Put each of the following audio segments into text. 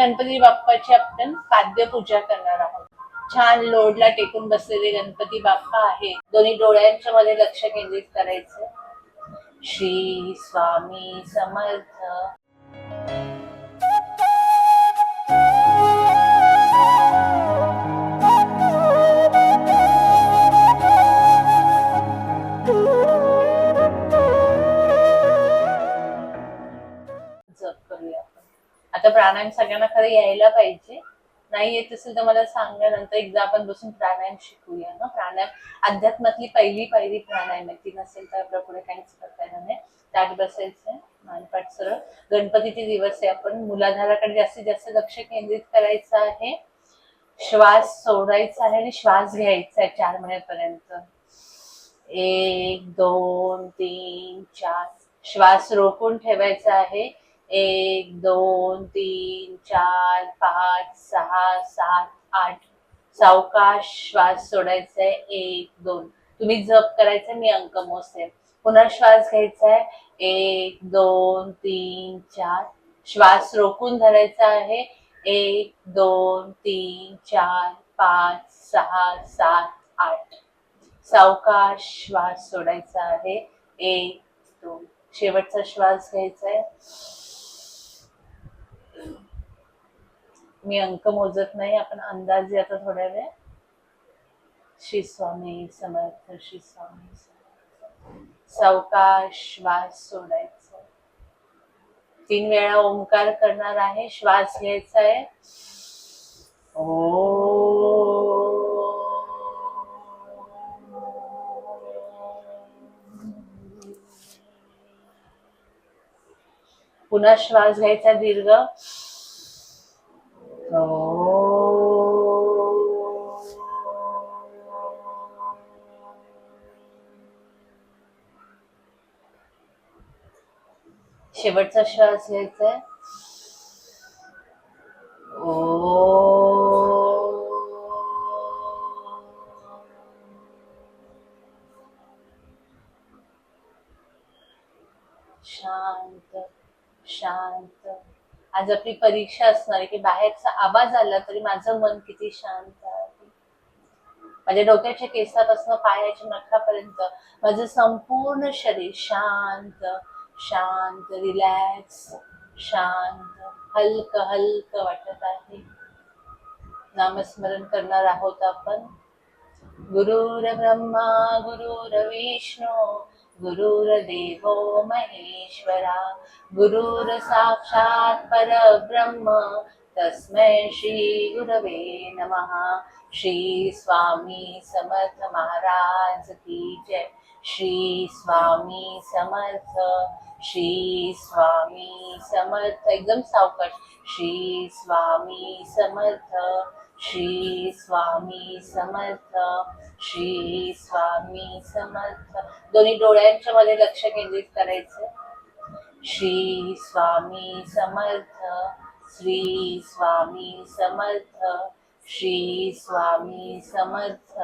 गणपती बाप्पाची आपण पाद्य पूजा करणार आहोत. छान लोडला टेकून बसलेले गणपती बाप्पा आहे दोन्ही डोळ्यांच्या मध्ये लक्ष केंद्रित करायचं. श्री स्वामी समर्थ. प्राणायाम सगळ्यांना खरं यायला पाहिजे. नाही येत असेल तर मला सांगा नंतर एकदा आपण बसून प्राणायाम शिकूया ना. प्राणायाम अध्यात्मातली पहिली पहिली प्राणायाम आहे. ती नसेल तर आपल्या पुढे काहीच करता येणार नाही. ताट बसायचंय. मानपाट सरळ. गणपतीचे दिवस आहे. आपण मुलाधाराकडे जास्तीत जास्त लक्ष केंद्रित करायचं आहे. श्वास सोडायचा आहे आणि श्वास घ्यायचा आहे चार महिन्यापर्यंत. एक दोन तीन चार. श्वास रोखून ठेवायचा आहे. एक दोन तीन चार पाच सहा सात आठ. सावकाश श्वास सोडायचा आहे एक दोन. तुम्ही जप करायचं मी अंक मोजते. पुन्हा श्वास घ्यायचा आहे एक दोन तीन चार. श्वास रोखून धरायचा आहे. एक दोन तीन चार पाच सहा सात आठ. सावकाश श्वास सोडायचा आहे. एक दोन. शेवटचा श्वास घ्यायचा आहे मी अंक मोजत नाही आपण अंदाजे आता थोड्या वेळ. श्री स्वामी समर्थ श्री स्वामी सावकाश श्वास सोडायचा. तीन वेळा ओंकार करणार आहे श्वास घ्यायचा आहे. ओ पुन्हा श्वास घ्यायचा दीर्घ. शेवटचा श्वास घ्यायचा आहे. आज आपली परीक्षा असणार आहे की बाहेरचा आवाज आला तरी माझं मन किती शांत आहे. माझ्या डोक्याच्या केसापासून पायाच्या नखापर्यंत माझं संपूर्ण शरीर शांत शांत रिलॅक्स शांत हलक हलक वाटत आहे. नामस्मरण करणार आहोत आपण. गुरुर ब्रह्मा गुरुर विष्णू गुरुर्देवो महेश्वरा गुरुर साक्षात परब्रह्म तस्मै श्री गुरवे नमः. श्री स्वामी समर्थ महाराज की जय. श्री स्वामी समर्थ श्री स्वामी समर्थ. एकदम सावकाश. श्री स्वामी समर्थ श्री स्वामी समर्थ श्री स्वामी समर्थ. दोन्ही डोळ्यांच्या मध्ये लक्ष केंद्रित करायचं. श्री स्वामी समर्थ श्री स्वामी समर्थ श्री स्वामी समर्थ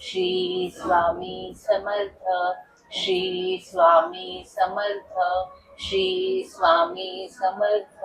श्री स्वामी समर्थ श्री स्वामी समर्थ श्री स्वामी समर्थ.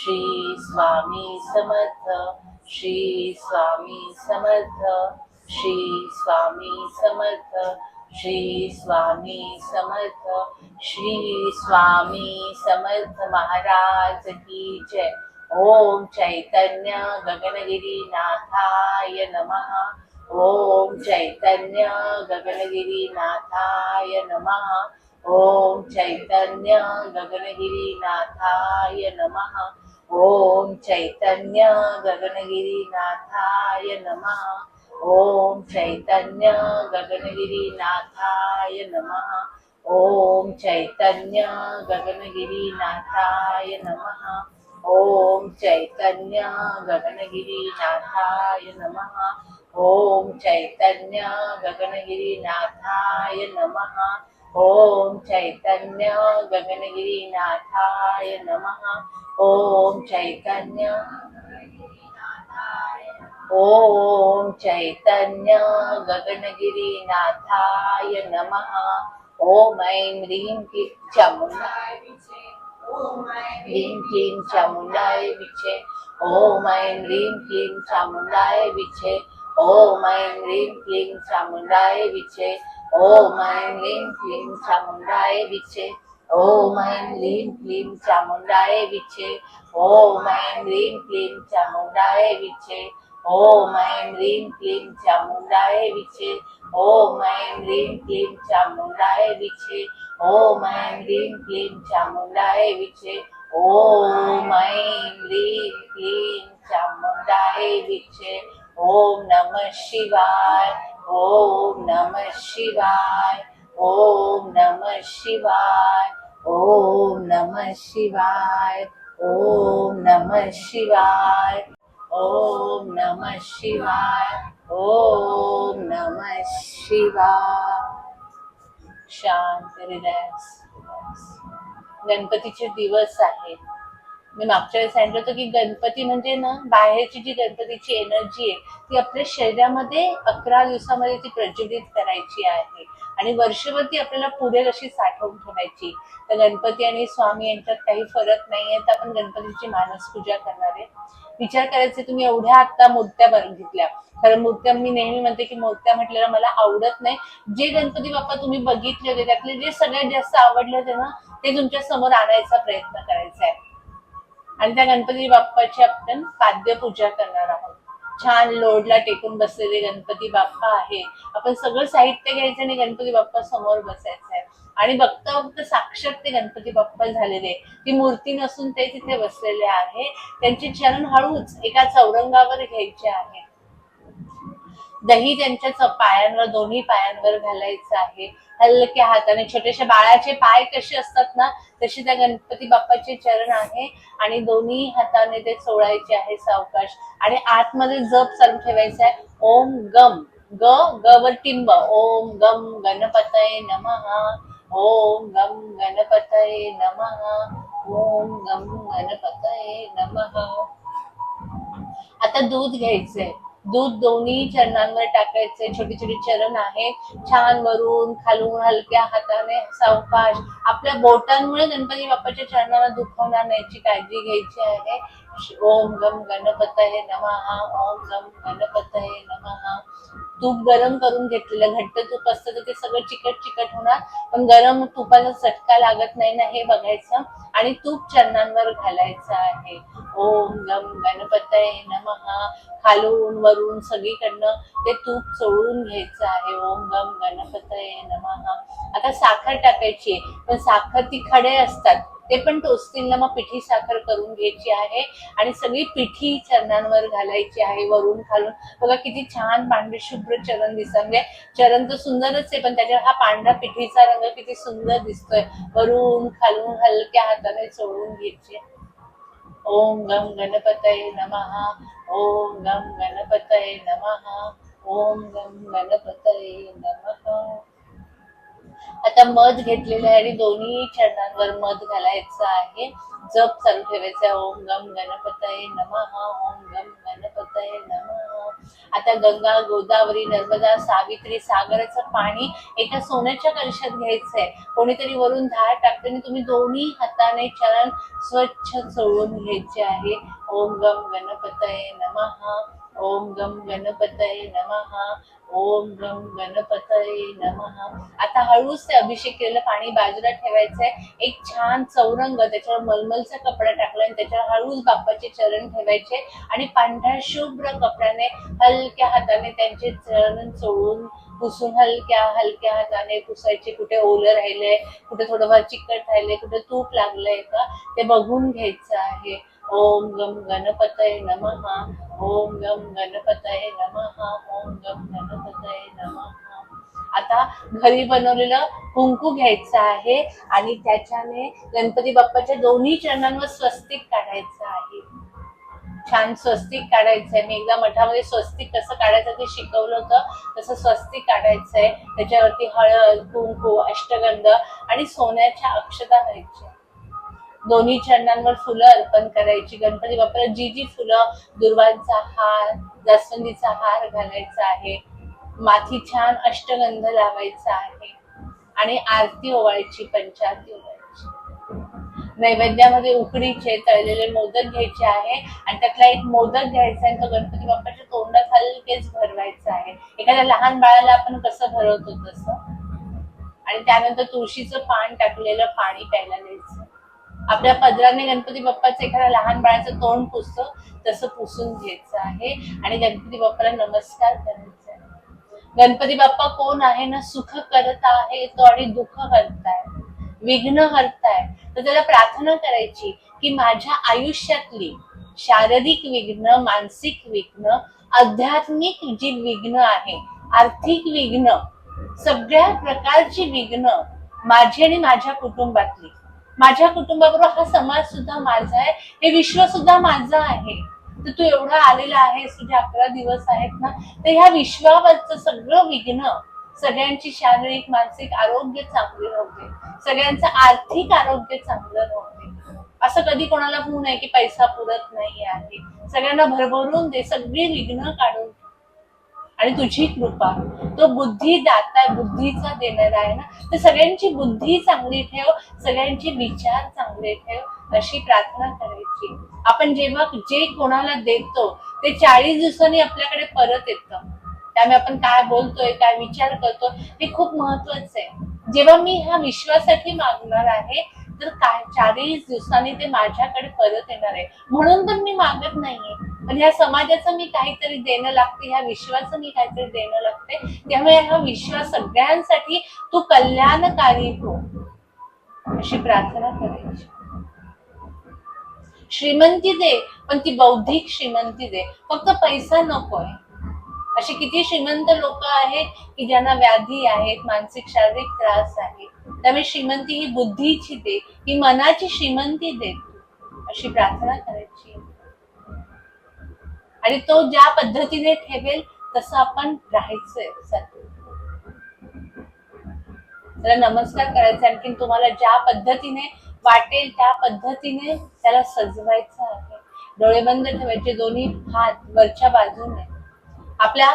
श्री स्वामी समर्थ श्री स्वामी समर्थ श्री स्वामी समर्थ श्री स्वामी समर्थ श्री स्वामी समर्थ महाराज की जय। ओम चैतन्य गगनगिरी नाथाय नमः। ओम चैतन्य गगनगिरी नाथाय नमः। ओम चैतन्य गगनगिरी नाथाय नमः। ॐ चैतन्य गगनगिरिनाथाय नमः। ॐ चैतन्य गगनगिरिनाथाय नमः। ॐ चैतन्य गगनगिरिनाथाय नमः। ॐ चैतन्य गगनगिरिनाथाय नमः। ॐ चैतन्य गगनगिरिनाथाय नमः। ओम चैतन्य गगनगिरीनाथाय नमः। ओम चैतन्य ओम चैतन्य गगनगिरीनाथाय नमः। ओम ऐं ह्रीं क्लीं चामुण्डाय ह्रीं क्लीं चामुण्डाय विचे। ओम ऐं ह्रीं क्लीं चामुण्डाय विचे। ओम ऐं ह्रीं क्लीं चामुण्डाय विचे। ओम ऐं ह्रीं क्लीं चामुण्डाय विचे। ओम ऐं ह्रीं क्लीं चामुण्डाय विचे। ओम ऐं ह्रीं क्लीं चामुण्डाय विचे। ओम ऐं ह्रीं क्लीं चामुण्डाय विचे। ओम ऐं ह्रीं क्लीं चामुण्डाय विचे। ओम ऐं ह्रीं क्लीं चामुण्डाय विचे। ओम ऐं ह्रीं क्लीं चामुण्डाय विचे। ओम नमः शिवाय ओम नमः शिवाय ओम नमः शिवाय ओम नमः शिवाय ओम नमः शिवाय ओम नमः शिवाय ओम नमः शिवाय। शांत रिलॅक्स गणपतीचे दिवस आहेत. मी मागच्या वेळेस सांगितलं होतं की गणपती म्हणजे ना बाहेरची जी गणपतीची एनर्जी आहे ती आपल्या शरीरामध्ये अकरा दिवसामध्ये ती प्रज्वलित करायची आहे. आणि वर्षभर ती आपल्याला पुढे कशी साठवून ठेवायची? तर गणपती आणि स्वामी यांच्यात काही फरक नाहीये तर आपण गणपतीची मानस पूजा करणार आहे. विचार करायचे तुम्ही एवढ्या आता मूर्त्या बघितल्या कारण मूर्त्या मी नेहमी म्हणते की मूर्त्या म्हटलेल्या मला आवडत नाही. जे गणपती बाप्पा तुम्ही बघितले होते त्यातले जे सगळ्यात जास्त आवडले होते ना ते तुमच्यासमोर आणायचा प्रयत्न करायचा आहे. आणि त्या गणपती बाप्पाची आपण पाद्य पूजा करणार आहोत. छान लोडला टेकून बसलेले गणपती बाप्पा आहे आपण सगळं साहित्य घ्यायचं आणि गणपती बाप्पा समोर बसायचं आहे. आणि बघता बघता साक्षात ते गणपती बाप्पा झालेले ती मूर्ती नसून ते तिथे बसलेले आहे. त्यांचे चरण हळूच एका चौरंगावर घ्यायचे आहे. दही त्यांच्या पायांवर दोन्ही पायांवर घालायचं आहे. हलक्या हाताने छोट्याशा बाळाचे पाय कसे असतात ना तसे त्या गणपती बाप्पाचे चरण आहे. आणि दोन्ही हाताने ते सोडायचे आहे सावकाश. आणि आतमध्ये जप चालू ठेवायचा आहे. ओम गम ग ग वर टिंब. ओम गम गणपतये नमः. ओम गम गणपतय नमः. ओम गम गणपतये नमः. आता दूध घ्यायचंय. दूध दोन्ही चरणांवर टाकायचे. छोटे छोटे चरण आहेत. छान वरून खालून हलक्या हाताने सावकाश. आपल्या बोटांमुळे गणपती बाप्पाच्या चरणाला दुखवणार नाही याची काळजी घ्यायची आहे. ओम गम गणपतये नमः ओम गम गणपतये नमः. तूप गरम करून घेतलेलं घट्ट तूप असतं तर ते सगळं चिकट चिकट होणार. पण गरम तुपाचा चटका लागत नाही ना हे बघायचं. आणि तूप चरणांवर घालायचं आहे. ओम गम गणपतये नमः. खालून वरून सगळीकडनं ते तूप चोळून घ्यायचं आहे. ओम गम गणपतये नमः. आता साखर टाकायची आहे. पण साखर ती खडे असतात. ते पण टोस्टिंगला मग पिठी साखर करून घ्यायची आहे आणि सगळी पिठी चरणांवर घालायची आहे वरून खालून. बघा किती छान पांढरे शुभ्र चरण दिसत म्हणजे चरण तर सुंदरच आहे पण त्याच्यावर हा पांढरा पिठीचा रंग किती सुंदर दिसतोय. वरून खालून हलक्या हाताने चोळून घ्यायचे ओम गम गणपतये नमः. ओम गम गणपतये नमः. ओम गम गणपतये नमः. आता मध घेतलेलं आहे आणि दोन्ही चरणांवर मध घालायचं आहे. जप चालू ठेवायचं आहे. ओम गम गणपतये नमः. ओम गम गणपतये नमः. आता गंगा गोदावरी नर्मदा सावित्री सागराचं पाणी एका सोन्याच्या कलशात घ्यायचंय. कोणीतरी वरून धार टाकते आणि तुम्ही दोन्ही हाताने चरण स्वच्छ चोळून घ्यायचे आहे. ओम गम गणपतये नमः. ओम गम गणपतये नमः. ओम गम गणपतये नम. आता हळूच ते अभिषेक केलेलं पाणी बाजूला ठेवायचंय. एक छान चौरंग त्याच्यावर मलमलचा कपडा टाकला आणि त्याच्यावर हळूच बाप्पाचे चरण ठेवायचे आणि पांढऱ्या शुभ्र कपड्याने हलक्या हाताने त्यांचे चरण चोळून पुसून हलक्या हलक्या हाताने पुसायचे. कुठे ओलं राहिलंय कुठे थोडंफार चिकट राहिलंय कुठे तूप लागलंय का ते बघून घ्यायचं आहे. ओम गम गणपतये नमः ओम गम गणपतये नमः ओम गम गणपतये नमः. आता घरी बनवलेलं कुंकू घ्यायचं आहे आणि त्याच्याने गणपती बाप्पाच्या दोन्ही चरणांवर स्वस्तिक काढायचं आहे. छान स्वस्तिक काढायचंय. मी एकदा मठामध्ये स्वस्तिक कसं काढायचं ते शिकवलं होतं. तसं स्वस्तिक काढायचंय. त्याच्यावरती हळद कुंकू अष्टगंध आणि सोन्याच्या अक्षता घ्यायच्या दोन्ही चरणांवर फुलं अर्पण करायची. गणपती बाप्पाला जी जी फुलं दुर्वांचा हार जास्वंदीचा हार घालायचा आहे. माथी छान अष्टगंध लावायचा आहे. आणि आरती ओवाळायची पंचारती ओवाळायची. नैवेद्यामध्ये उकडीचे तळलेले मोदक घ्यायचे आहे. आणि त्यातला एक मोदक घ्यायचा आहे तो गणपती बाप्पाच्या तोंडाखालीच भरवायचा आहे. एखाद्या लहान बाळाला आपण कसं भरवतो तसं? आणि त्यानंतर तुळशीचं पान टाकलेलं पाणी प्यायला द्यायचं. आपल्या पदराने गणपती बाप्पाचं एखाद्या लहान बाळाचं तोंड पुसतो तसं पुसून घ्यायचं आहे. आणि गणपती बाप्पाला नमस्कार करायचा आहे. गणपती बाप्पा कोण आहे ना सुख करत आहे तो आणि दुःख करताय विघ्न हरताय. तर त्याला प्रार्थना करायची की माझ्या आयुष्यातली शारीरिक विघ्न मानसिक विघ्न आध्यात्मिक जी विघ्न आहे आर्थिक विघ्न सगळ्या प्रकारची विघ्न माझी आणि माझ्या कुटुंबातली माझ्या कुटुंबाबरोबर हा समाज सुद्धा माझा आहे. हे विश्व सुद्धा माझं आहे. तर तू एवढा आलेला आहेस तुझे अकरा दिवस आहेत ना तर ह्या विश्वावरचं सगळं विघ्न सगळ्यांची शारीरिक मानसिक आरोग्य चांगले नव्हते सगळ्यांचं आर्थिक आरोग्य चांगलं नव्हते. असं कधी कोणाला होऊ नये की पैसा पुरत नाही आहे. सगळ्यांना भरभरून दे सगळी विघ्न काढून आणि तुझी कृपा. तो बुद्धी दाता बुद्धीचा देणारा आहे ना. तर सगळ्यांची बुद्धी चांगली ठेव सगळ्यांचे विचार चांगले ठेव अशी प्रार्थना करायची. आपण जेव्हा जे कोणाला देतो ते चाळीस दिवसांनी आपल्याकडे परत येतं. त्यामुळे आपण काय बोलतोय काय विचार करतो हे खूप महत्वाचं आहे. जेव्हा मी ह्या विश्वासाठी मागणार आहे तर काय? चाळीस दिवसांनी ते माझ्याकडे परत येणार आहे. म्हणून तर मी मागत नाहीये. म्हणजे पण ह्या समाजाचं मी काहीतरी देणं लागते ह्या विश्वाचं मी काहीतरी देणं लागते त्यामुळे हा विश्वास सगळ्यांसाठी तू कल्याणकारी हो अशी प्रार्थना करायची. श्रीमंती दे पण ती बौद्धिक श्रीमंती दे. फक्त पैसा नकोय. असे किती श्रीमंत लोक आहेत की ज्यांना व्याधी आहेत मानसिक शारीरिक त्रास आहे. त्यामुळे श्रीमंती ही बुद्धीची दे ही मनाची श्रीमंती दे अशी प्रार्थना करायची. आणि तो ज्या पद्धतीने ठेवेल तसं आपण राहायचंय त्याला नमस्कार करायचा आणखी तुम्हाला ज्या पद्धतीने वाटेल त्या पद्धतीने त्याला सजवायचं आहे. डोळे बंद ठेवायचे दोन्ही हात वरच्या बाजूने. आपल्या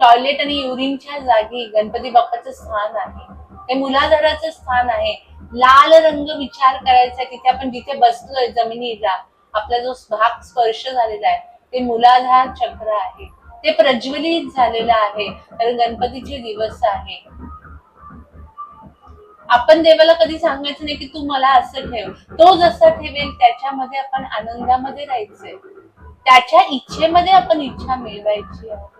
टॉयलेट आणि युरिनच्या जागी गणपती बाप्पाचं स्थान आहे. हे मुलाधाराचं स्थान आहे. लाल रंग विचार करायचा आहे. तिथे आपण जिथे बसलोय जमिनीला आपला जो भाग स्पर्श झालेला आहे ते मुलाधार चक्र आहे. ते प्रज्वलित झालेलं आहे. कारण गणपतीचे दिवस आहे. आपण देवाला कधी सांगायचं नाही की तू मला असं ठेव. तो जसा ठेवेल त्याच्यामध्ये आपण आनंदामध्ये राहायचंय. त्याच्या इच्छेमध्ये आपण इच्छा मिळवायची आहे.